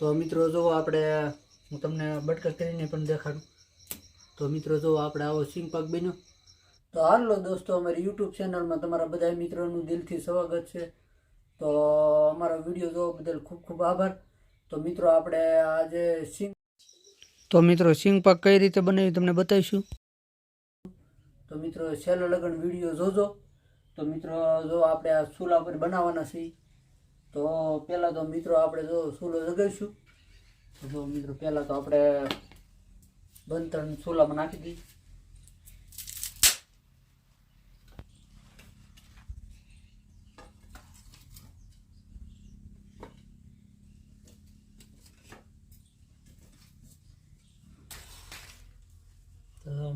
તો મિત્રો, જો આપણે, હું તમને બટકા કરીને પણ દેખાડું. તો મિત્રો, જો આપણે આવો સિંગ પાક બન્યો. તો હાલો દોસ્તો, અમારી યુટ્યુબ ચેનલમાં તમારા બધા મિત્રોનું દિલથી સ્વાગત છે. તો અમારો વીડિયો જોવા બદલ ખૂબ ખૂબ આભાર. તો મિત્રો, આપણે આજે સિંગ તો મિત્રો સિંગ પાક કઈ રીતે બનાવી તમને બતાવીશું? તો મિત્રો, છેલ્લો લગન વીડિયો જોજો. તો મિત્રો, જો આપણે આ ચૂલા પર બનાવવાના છીએ. તો પહેલાં તો મિત્રો આપણે જો ચૂલો જગાવીશું જો મિત્રો પહેલાં તો આપણે બંધન ચૂલામાં નાખી દઈએ.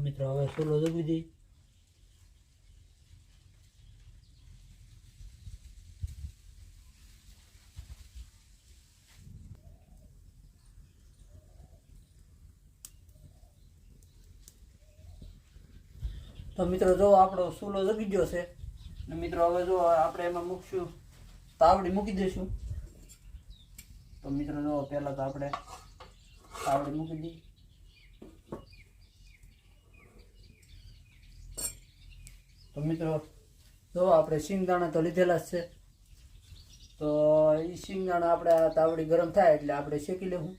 મિત્રો હવે ચૂલો જગી દઈએ. તો મિત્રો, જો આપણો સૂલો જગી ગયો છે અને મિત્રો, હવે જો આપણે એમાં મૂકશું તાવડી મૂકી દઈશું. તો મિત્રો, જો પહેલાં તો આપણે તાવડી મૂકી દઈએ. તો મિત્રો, જો આપણે સિંગદાણા તો લીધેલા જ છે. તો એ સિંગદાણા આપણે આ તાવડી ગરમ થાય એટલે આપણે શેકી લેવું.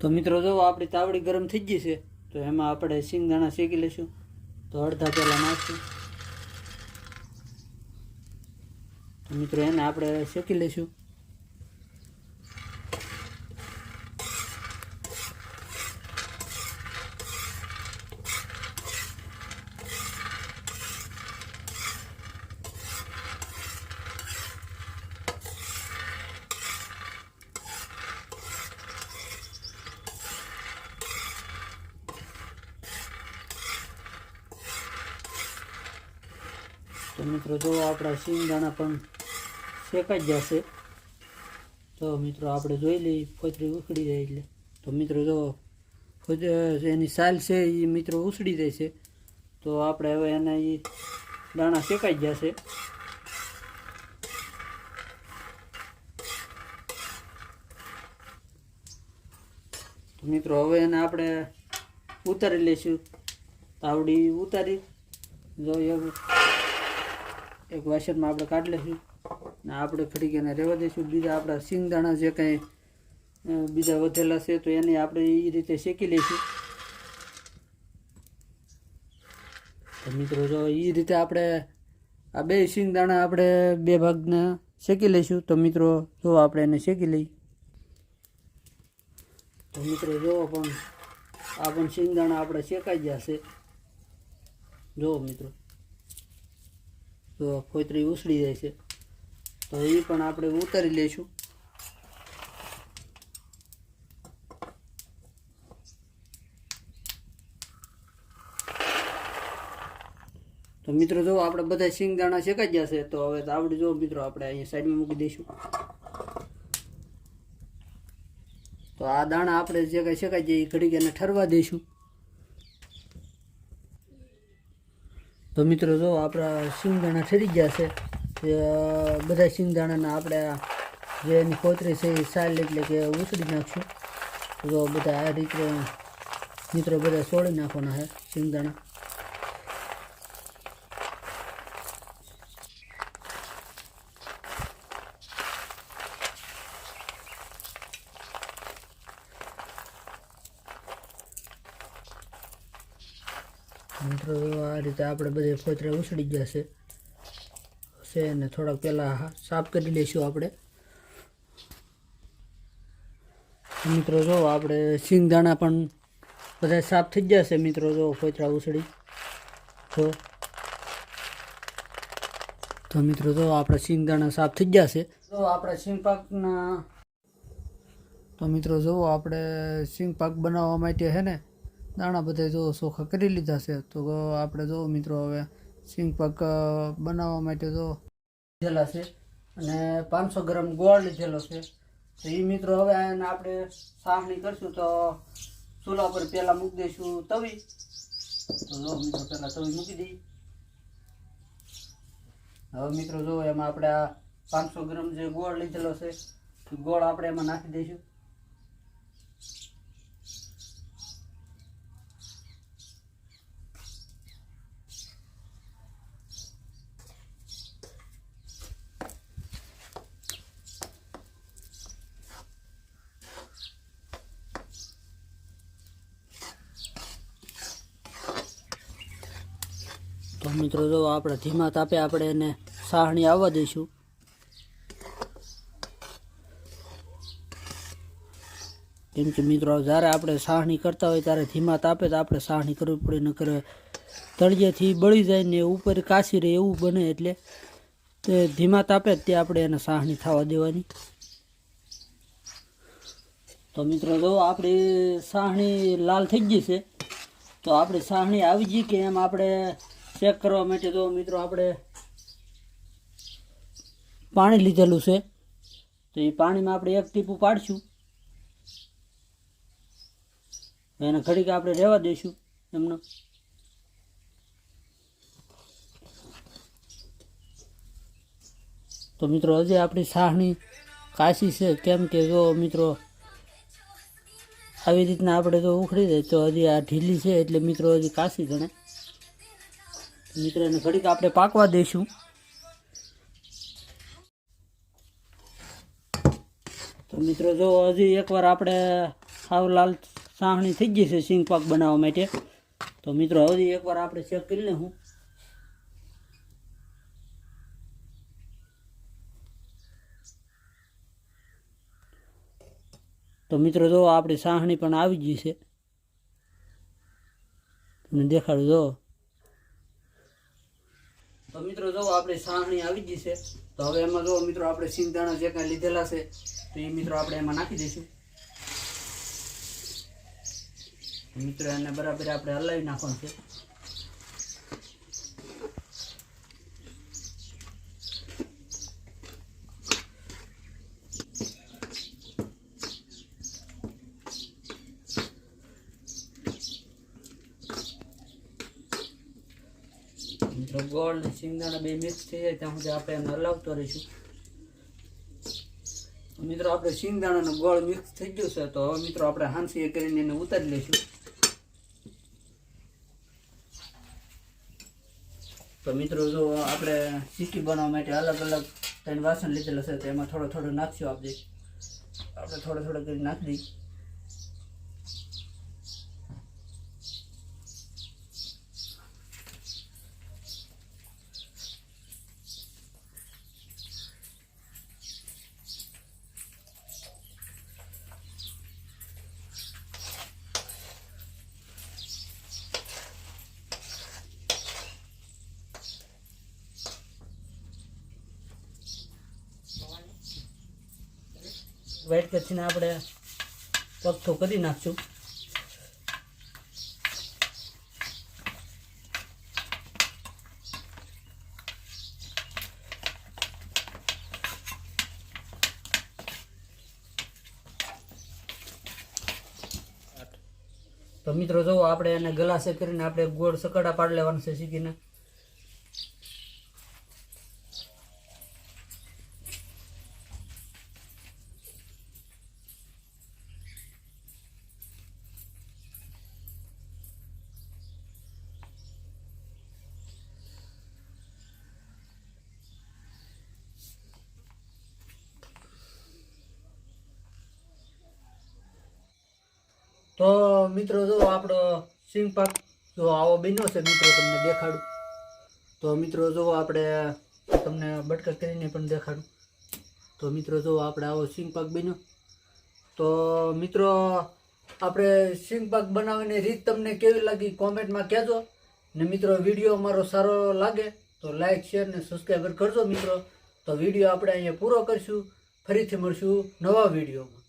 તો મિત્રો, જો આપણી તાવડી ગરમ થઈ ગઈ છે તો એમાં આપણે સિંગદાણા શેકી લઈશું. તો અડધા પહેલાં નાખશું. તો મિત્રો એને આપણે શેકી લઈશું. તો મિત્રો, જો આપણા શિંગદાણા પણ શેકાઈ જશે. તો મિત્રો, આપણે જોઈ લઈએ ફોતરી ઉખડી જાય એટલે. તો મિત્રો, જો એની સાલ છે, એ મિત્રો ઉછળી જાય છે. તો આપણે હવે એના એ દાણા શેકાઈ જશે. તો મિત્રો, હવે એને આપણે ઉતારી લઈશું. તાવડી ઉતારી. જો એક વાસણમાં આપણે કાઢી લઈશું. ને આપણે ખડીક એને રહેવા દઈશું. બીજા આપણા સિંગદાણા જે કંઈ બીજા વધેલા છે, તો એને આપણે એ રીતે શેકી લઈશું. તો મિત્રો જો એ રીતે આપણે આ બે સિંગદાણા આપણે બે ભાગને શેકી લઈશું. તો મિત્રો જો આપણે એને શેકી લઈએ તો મિત્રો જો પણ આ પણ સિંગદાણા આપણે શેકાઈ જશે જુઓ મિત્રો. તો ફોતરી ઉછળી જાય છે. તો એ પણ આપણે ઉતારી લઈશું. તો મિત્રો જો આપણે બધા સિંગદાણા શેકાઈ ગયા છે, તો હવે આવડી જો મિત્રો આપણે અહીંયા સાઈડમાં મૂકી દઈશું. તો આ દાણા આપણે જે કાંઈ શેકાઈ જાય એ ઘડીક એને ઠરવા દઈશું. તો મિત્રો જો આપણા સિંગદાણા ઠરી ગયા છે. બધા સિંગદાણાના આપણે જે એની કોતરી છે એ સાલ એટલે કે ઉછળી નાખશું. તો બધા આ રીતે મિત્રો બધા સોળી નાખવાના છે સિંગદાણા. મિત્રો આ રીતે આપણે બધે ફોતરા ઉછળી ગયા છે. છે અને થોડાક પહેલાં સાફ કરી લઈશું આપણે. મિત્રો જો આપણે સિંગદાણા પણ બધા સાફ થઈ ગયા છે મિત્રો જો ફોતરા ઉછળી. તો તો મિત્રો જો આપણા સિંગદાણા સાફ થઈ ગયા છે. તો આપણે સિંગપાકના તો મિત્રો જો આપણે સિંગપાક બનાવવા માટે છે ને દાણા બધા જો ચોખા કરી લીધા છે. તો આપણે જો મિત્રો હવે સિંગ પાક બનાવવા માટે જો લીધેલા છે. અને પાંચસો ગ્રામ ગોળ લીધેલો છે. તો એ મિત્રો હવે એને આપણે સાફણી કરશું તો ચૂલા પર પહેલાં મૂકી દઈશું તવી. તો જો મિત્રો પહેલાં તવી મૂકી દઈએ હવે મિત્રો જો એમાં આપણે આ પાંચસો ગ્રામ જે ગોળ લીધેલો છે ગોળ આપણે એમાં નાખી દઈશું. તો મિત્રો જો આપણે ધીમા તાપે આપણે એને સાહણી આવવા દઈશું. કેમ કે મિત્રો જ્યારે આપણે સાહણી કરતા હોય ત્યારે ધીમા તાપે તો આપણે સાહણી કરવી પડે, નકર તળિયેથી બળી જાય ને ઉપર કાશી રહે એવું બને એટલે તે ધીમા તાપે જ તે આપણે એને સાહણી થવા દેવાની. તો મિત્રો જો આપણી સાહણી લાલ થઈ ગઈ છે, તો આપણી સાહણી આવી ગઈ કે એમ આપણે ચેક કરવા માટે તો મિત્રો આપણે પાણી લીધેલું છે. તો એ પાણીમાં આપણે એક ટીપું પાડશું. એને ઘડીક આપણે રહેવા દઈશું એમનો. તો મિત્રો હજી આપણી સાહણી કાશી છે. કેમ કે જો મિત્રો આવી રીતના આપણે જો ઉખડી જાય તો હજી આ ઢીલી છે એટલે મિત્રો હજી કાશી ગણે મિત્રો એને ઘડીક આપણે પાકવા દઈશું તો મિત્રો જો હજી એકવાર આપણે સાવ લાલ સાહણી થઈ ગઈ છે સિંગ પાક બનાવવા માટે. તો મિત્રો હજી એકવાર આપણે ચેક કરી લઉં તો મિત્રો જો આપણી સાહણી પણ આવી ગઈ છે. તમને દેખાડું જો. તો મિત્રો જો આપણે સાહણી આવી ગઈ છે, તો હવે એમાં જો મિત્રો આપણે સિંગદાણા જે કાંઈ લીધેલા છે, તો એ મિત્રો આપણે એમાં નાખી દઈશું. મિત્રો એને બરાબર આપણે હલાવી નાખવાનું છે મિત્રો ગોળ ને સિંગદાણા બે મિક્સ થઈ જાય, ત્યાં સુધી આપણે એને હલાવતો રહીશું. મિત્રો, આપણે સિંગદાણા ગોળ મિક્સ થઈ ગયું છે, તો હવે મિત્રો આપણે હાંસી કરીને એને ઉતારી લઈશું. તો મિત્રો, જો આપણે સીટી બનાવવા માટે અલગ અલગ ત્રણ વાસણ લીધેલા છે, તો એમાં થોડો થોડો નાખશું આપણે. આપણે થોડો થોડો કરી નાખી દઈએ. વાઈટ કરીને આપણે પગથો કરી નાખશું. તો મિત્રો, જો આપણે એને ગલાસે કરીને આપણે ગોળ સકડા પાડી લેવાનું છે શીખીને. તો મિત્રો જો આપણો સિંગ પાક જો આવો બન્યો છે મિત્રો તમને દેખાડું. તો મિત્રો જો આપણે તમને બટકા કરીને પણ દેખાડું. તો મિત્રો જો આપણે આવો સિંગ પાક બન્યો. તો મિત્રો આપણે સિંગ પાક બનાવવાની રીત તમને કેવી લાગી કોમેન્ટમાં કહેજો. ને મિત્રો વીડિયો અમારો સારો લાગે તો લાઈક શેર ને સબસ્ક્રાઈબર કરજો મિત્રો. તો વીડિયો આપણે અહીંયા પૂરો કરશું. ફરીથી મળશું નવા વિડીયોમાં